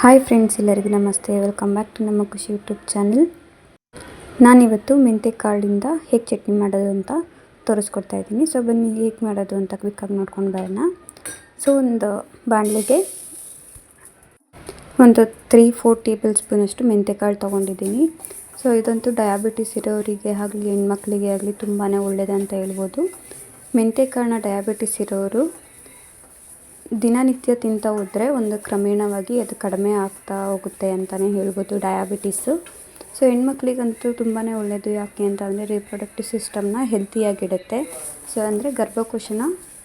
Hi friends ಎಲ್ಲರಿಗೂ ನಮಸ್ತೆ. Welcome back to ನಮ್ಮ ಖುಷಿ ಯೂಟ್ಯೂಬ್ ಚಾನಲ್ ನಾನಿವತ್ತು ಮೆಂತೆ ಕಾಳಿಂದ ಹೇಗೆ ಚಟ್ನಿ ಮಾಡೋದು ಅಂತ ತೋರಿಸ್ಕೊಡ್ತಾ ಇದ್ದೀನಿ. ಸೊ ಬನ್ನಿ ಹೇಗೆ ಮಾಡೋದು ಅಂತ ಕ್ವಿಕ್ಕಾಗಿ ನೋಡ್ಕೊಂಡು ಬರೋಣ. ಸೊ ಒಂದು ಬಾಣಲೆಗೆ ಒಂದು ತ್ರೀ ಫೋರ್ ಟೇಬಲ್ ಸ್ಪೂನಷ್ಟು ಮೆಂತೆಕಾಳು ತೊಗೊಂಡಿದ್ದೀನಿ. ಸೊ ಇದಂತೂ ಡಯಾಬಿಟಿಸ್ ಇರೋರಿಗೆ ಆಗಲಿ, ಹೆಣ್ಮಕ್ಳಿಗೆ ಆಗಲಿ ತುಂಬಾ ಒಳ್ಳೆಯದಂತ ಹೇಳ್ಬೋದು. ಮೆಂತೆಕಾಳನ್ನ ಡಯಾಬಿಟಿಸ್ ಇರೋರು ದಿನನಿತ್ಯ ತಿಂತ ಹೋದರೆ ಒಂದು ಕ್ರಮೇಣವಾಗಿ ಅದು ಕಡಿಮೆ ಆಗ್ತಾ ಹೋಗುತ್ತೆ ಅಂತಲೇ ಹೇಳ್ಬೋದು ಡಯಾಬಿಟೀಸು ಸೊ ಹೆಣ್ಮಕ್ಳಿಗಂತೂ ತುಂಬಾ ಒಳ್ಳೆಯದು ಯಾಕೆ ಅಂತ ಅಂದರೆ ರಿಪ್ರೊಡಕ್ಟಿವ್ ಸಿಸ್ಟಮ್ನ ಹೆಲ್ತಿಯಾಗಿಡುತ್ತೆ ಸೊ ಅಂದರೆ ಗರ್ಭಕೋಶನ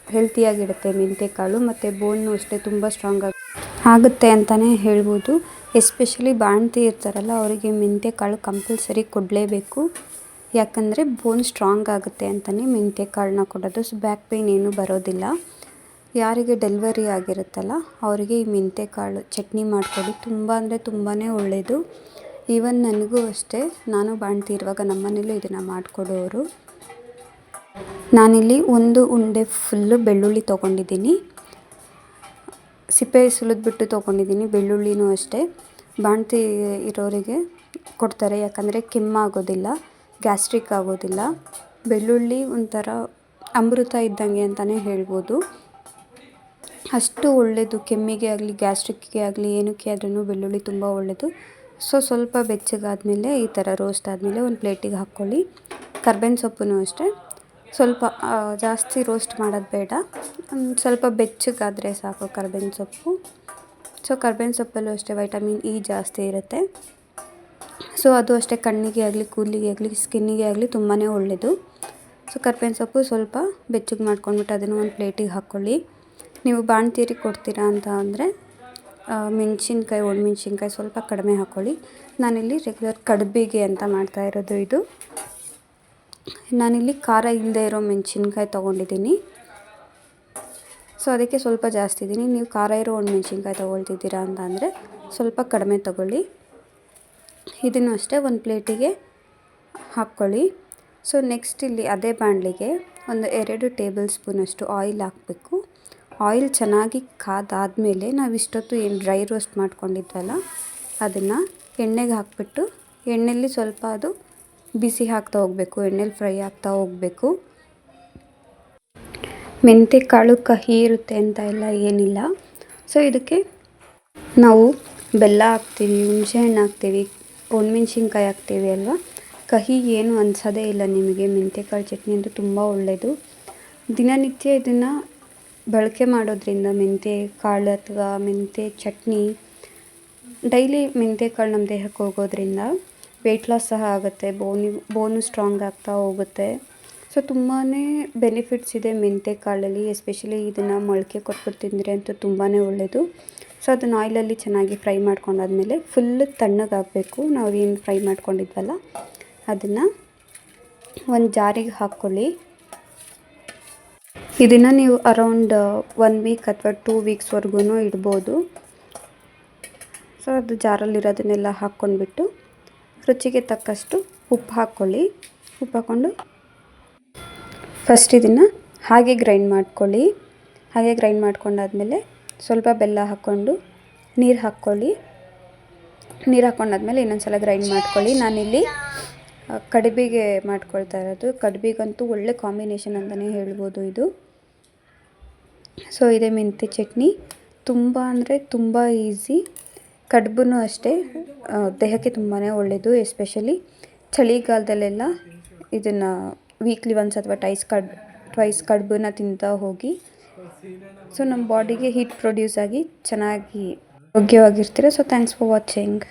ಹೆಲ್ತಿಯಾಗಿಡುತ್ತೆ ಮೆಂತೆಕಾಳು ಮತ್ತು ಬೋನ್ನು ಅಷ್ಟೇ ತುಂಬ ಸ್ಟ್ರಾಂಗ್ ಆಗಿ, ಆಗುತ್ತೆ ಅಂತಲೇ ಹೇಳ್ಬೋದು. ಎಸ್ಪೆಷಲಿ ಬಾಣ್ತಿ ಇರ್ತಾರಲ್ಲ, ಅವರಿಗೆ ಮೆಂತೆಕಾಳು ಕಂಪಲ್ಸರಿ ಕೊಡಲೇಬೇಕು. ಯಾಕಂದರೆ ಬೋನ್ ಸ್ಟ್ರಾಂಗ್ ಆಗುತ್ತೆ ಅಂತಲೇ ಮೆಂತೆಕಾಳನ್ನ ಕೊಡೋದು. ಸೊ ಬ್ಯಾಕ್ ಪೇಯ್ನ್ ಏನೂ ಬರೋದಿಲ್ಲ. ಯಾರಿಗೆ ಡೆಲ್ವರಿ ಆಗಿರುತ್ತಲ್ಲ, ಅವರಿಗೆ ಈ ಮೆಂತೆಕಾಳು ಚಟ್ನಿ ಮಾಡಿಕೊಡಿ ತುಂಬ ಅಂದರೆ ತುಂಬಾ ಒಳ್ಳೆಯದು ಈವನ್ ನನಗೂ ಅಷ್ಟೇ, ನಾನು ಬಾಣ್ತಿ ಇರುವಾಗ ನಮ್ಮನೇಲೂ ಇದನ್ನು ಮಾಡಿಕೊಡೋರು. ನಾನಿಲ್ಲಿ ಒಂದು ಉಂಡೆ ಫುಲ್ಲು ಬೆಳ್ಳುಳ್ಳಿ ತೊಗೊಂಡಿದ್ದೀನಿ. ಸಿಪ್ಪೆ ಸುಲಿದ್ಬಿಟ್ಟು ತೊಗೊಂಡಿದ್ದೀನಿ, ಬೆಳ್ಳುಳ್ಳಿನೂ ಅಷ್ಟೇ. ಬಾಣ್ತಿ ಇರೋರಿಗೆ ಕೊಡ್ತಾರೆ, ಯಾಕಂದರೆ ಕೆಮ್ಮಾಗೋದಿಲ್ಲ ಗ್ಯಾಸ್ಟ್ರಿಕ್ ಆಗೋದಿಲ್ಲ. ಬೆಳ್ಳುಳ್ಳಿ ಒಂಥರ ಅಮೃತ ಇದ್ದಂಗೆ ಅಂತಲೇ ಹೇಳ್ಬೋದು. ಅಷ್ಟು ಒಳ್ಳೆಯದು ಕೆಮ್ಮಿಗೆ ಆಗಲಿ, ಗ್ಯಾಸ್ಟ್ರಿಕ್ಕಿಗೆ ಆಗಲಿ, ಏನಕ್ಕೆ ಆದ್ರೂ ಬೆಳ್ಳುಳ್ಳಿ ತುಂಬ ಒಳ್ಳೆಯದು ಸೊ ಸ್ವಲ್ಪ ಬೆಚ್ಚಗಾದಮೇಲೆ ಈ ಥರ ರೋಸ್ಟ್ ಆದಮೇಲೆ ಒಂದು ಪ್ಲೇಟಿಗೆ ಹಾಕ್ಕೊಳ್ಳಿ. ಕರ್ಬೇವಿನ ಸೊಪ್ಪು ಅಷ್ಟೇ. ಸ್ವಲ್ಪ ಜಾಸ್ತಿ ರೋಸ್ಟ್ ಮಾಡೋದು ಬೇಡ. ಸ್ವಲ್ಪ ಬೆಚ್ಚಗಾದರೆ ಸಾಕು ಕರ್ಬೇವಿನ ಸೊಪ್ಪು. ಸೊ ಕರ್ಬೇವಿನ ಸೊಪ್ಪಲ್ಲೂ ಅಷ್ಟೇ ವೈಟಮಿನ್ ಇ ಜಾಸ್ತಿ ಇರುತ್ತೆ. ಸೊ ಅದು ಅಷ್ಟೇ, ಕಣ್ಣಿಗೆ ಆಗಲಿ, ಕೂದಲಿಗೆ ಆಗಲಿ ಸ್ಕಿನ್ನಿಗೆ ಆಗಲಿ ತುಂಬಾ ಒಳ್ಳೆಯದು ಸೊ ಕರ್ಬೇವಿನ ಸೊಪ್ಪು ಸ್ವಲ್ಪ ಬೆಚ್ಚಗೆ ಮಾಡ್ಕೊಂಡ್ಬಿಟ್ಟು ಅದನ್ನು ಒಂದು ಪ್ಲೇಟಿಗೆ ಹಾಕ್ಕೊಳ್ಳಿ. ನೀವು ಬಾಣ್ತೀರಿ ಕೊಡ್ತೀರಾ ಅಂತ ಅಂದರೆ ಮೆಣಸಿನ್ಕಾಯಿ ಒಣಮೆಣ್ಸಿನ್ಕಾಯಿ ಸ್ವಲ್ಪ ಕಡಿಮೆ ಹಾಕ್ಕೊಳ್ಳಿ ನಾನಿಲ್ಲಿ ರೆಗ್ಯುಲರ್ ಕಡುಬಿಗೆ ಅಂತ ಮಾಡ್ತಾ ಇರೋದು ಇದು. ನಾನಿಲ್ಲಿ ಖಾರ ಇಲ್ಲದೆ ಇರೋ ಮೆಣಸಿನ್ಕಾಯಿ ತೊಗೊಂಡಿದ್ದೀನಿ. ಸೊ ಅದಕ್ಕೆ ಸ್ವಲ್ಪ ಜಾಸ್ತಿ ಇದ್ದೀನಿ. ನೀವು ಖಾರ ಇರೋ ಒಣಮೆಣ್ಸಿನ್ಕಾಯಿ ತೊಗೊಳ್ತಿದ್ದೀರಾ ಅಂತ ಅಂದರೆ, ಸ್ವಲ್ಪ ಕಡಿಮೆ ತೊಗೊಳ್ಳಿ. ಇದನ್ನು ಅಷ್ಟೇ ಒಂದು ಪ್ಲೇಟಿಗೆ ಹಾಕ್ಕೊಳ್ಳಿ. ಸೊ ನೆಕ್ಸ್ಟ್ ಇಲ್ಲಿ ಅದೇ ಬಾಣಲಿಗೆ ಒಂದು ಎರಡು ಟೇಬಲ್ ಸ್ಪೂನಷ್ಟು ಆಯಿಲ್ ಹಾಕಬೇಕು. ಆಯಿಲ್ ಚೆನ್ನಾಗಿ ಕಾದಾದಮೇಲೆ ನಾವು ಇಷ್ಟೊತ್ತು ಏನು ಡ್ರೈ ರೋಸ್ಟ್ ಮಾಡ್ಕೊಂಡಿದ್ವಲ್ಲ ಅದನ್ನು ಎಣ್ಣೆಗೆ ಹಾಕ್ಬಿಟ್ಟು, ಎಣ್ಣೆಯಲ್ಲಿ ಸ್ವಲ್ಪ ಅದು ಬಿಸಿ ಹಾಕ್ತಾ ಹೋಗಬೇಕು, ಎಣ್ಣೆಲಿ ಫ್ರೈ ಆಗ್ತಾ ಹೋಗಬೇಕು. ಮೆಂತೆ ಕಾಳು ಕಹಿ ಇರುತ್ತೆ ಅಂತ ಎಲ್ಲ ಏನಿಲ್ಲ. ಸೊ, ಇದಕ್ಕೆ ನಾವು ಬೆಲ್ಲ ಹಾಕ್ತೀವಿ ಹುಣಸೆಹಣ್ಣು ಹಾಕ್ತೀವಿ, ಒಣಮೆಣ್ಸಿನ್ಕಾಯಿ ಹಾಕ್ತೀವಿ ಅಲ್ವಾ? ಕಹಿ ಏನು ಅನ್ಸೋದೇ ಇಲ್ಲ ನಿಮಗೆ. ಮೆಂತೆಕಾಳು ಚಟ್ನಿ ಅಂದರೆ ತುಂಬ ಒಳ್ಳೆಯದು ದಿನನಿತ್ಯ ಇದನ್ನು ಬಳಕೆ ಮಾಡೋದ್ರಿಂದ ಮೆಂತ್ಯ ಕಾಳು ಅಥವಾ ಮೆಂತ್ಯ ಚಟ್ನಿ, ಡೈಲಿ ಮೆಂತ್ಯ ಕಾಳು ನಮ್ಮ ದೇಹಕ್ಕೆ ಹೋಗೋದ್ರಿಂದ ವೆಯ್ಟ್ ಲಾಸ್ ಸಹ ಆಗುತ್ತೆ ಬೋನಿ ಬೋನು ಸ್ಟ್ರಾಂಗ್ ಆಗ್ತಾ ಹೋಗುತ್ತೆ. ಸೊ ತುಂಬಾ ಬೆನಿಫಿಟ್ಸ್ ಇದೆ ಮೆಂತ್ಯ ಕಾಳಲ್ಲಿ ಎಸ್ಪೆಷಲಿ ಇದನ್ನು ಮೊಳಕೆ ಕೊಟ್ಬಿಟ್ಟು ತಿಂದರೆ ಅಂತೂ ತುಂಬಾ ಒಳ್ಳೆಯದು ಸೊ ಅದನ್ನು ಆಯಿಲಲ್ಲಿ ಚೆನ್ನಾಗಿ ಫ್ರೈ ಮಾಡ್ಕೊಂಡಾದ್ಮೇಲೆ ಫುಲ್ ತಣ್ಣಗಾಗಬೇಕು. ನಾವು ಏನು ಫ್ರೈ ಮಾಡ್ಕೊಂಡಿದ್ವಲ್ಲ, ಅದನ್ನು ಒಂದು ಜಾರಿಗೆ ಹಾಕ್ಕೊಳ್ಳಿ. ಇದನ್ನು ನೀವು ಅರೌಂಡ್ ಒನ್ ವೀಕ್ ಅಥವಾ ಟೂ ವೀಕ್ಸ್ವರೆಗೂ ಇಡ್ಬೋದು. ಸೊ ಅದು ಜಾರಲ್ಲಿರೋದನ್ನೆಲ್ಲ ಹಾಕ್ಕೊಂಡ್ಬಿಟ್ಟು ರುಚಿಗೆ ತಕ್ಕಷ್ಟು ಉಪ್ಪು ಹಾಕ್ಕೊಳ್ಳಿ. ಉಪ್ಪು ಹಾಕ್ಕೊಂಡು ಫಸ್ಟ್ ಇದನ್ನು ಹಾಗೆ ಗ್ರೈಂಡ್ ಮಾಡ್ಕೊಳ್ಳಿ. ಹಾಗೆ ಗ್ರೈಂಡ್ ಮಾಡ್ಕೊಂಡಾದಮೇಲೆ ಸ್ವಲ್ಪ ಬೆಲ್ಲ ಹಾಕ್ಕೊಂಡು ನೀರು ಹಾಕ್ಕೊಳ್ಳಿ. ನೀರು ಹಾಕ್ಕೊಂಡಾದ್ಮೇಲೆ ಇನ್ನೊಂದು ಸಲ ಗ್ರೈಂಡ್ ಮಾಡ್ಕೊಳ್ಳಿ. ನಾನಿಲ್ಲಿ ಕಡುಬಿಗೆ ಮಾಡ್ಕೊಳ್ತಾ ಇರೋದು. ಕಡುಬಿಗಂತೂ ಒಳ್ಳೆ ಕಾಂಬಿನೇಷನ್ ಅಂತಲೇ ಹೇಳ್ಬೋದು ಇದು. ಸೊ ಇದೆ ಮೆಂತ್ಯ ಚಟ್ನಿ. ತುಂಬ ಅಂದರೆ ತುಂಬ ಈಸಿ. ಕಡುಬು ಅಷ್ಟೇ. ದೇಹಕ್ಕೆ ತುಂಬಾ ಒಳ್ಳೆಯದು ಎಸ್ಪೆಷಲಿ ಚಳಿಗಾಲದಲ್ಲೆಲ್ಲ ಇದನ್ನು ವೀಕ್ಲಿ ಒನ್ಸ್ ಅಥವಾ ಟೈಸ್ ಕಡ್, ಟ್ವೈಸ್ ಕಡುಬನ್ನ ತಿಂತಾ ಹೋಗಿ. ಸೊ ನಮ್ಮ ಬಾಡಿಗೆ ಹೀಟ್ ಪ್ರೊಡ್ಯೂಸ್ ಆಗಿ ಚೆನ್ನಾಗಿ ಆರೋಗ್ಯವಾಗಿರ್ತೀರ. So thanks for watching.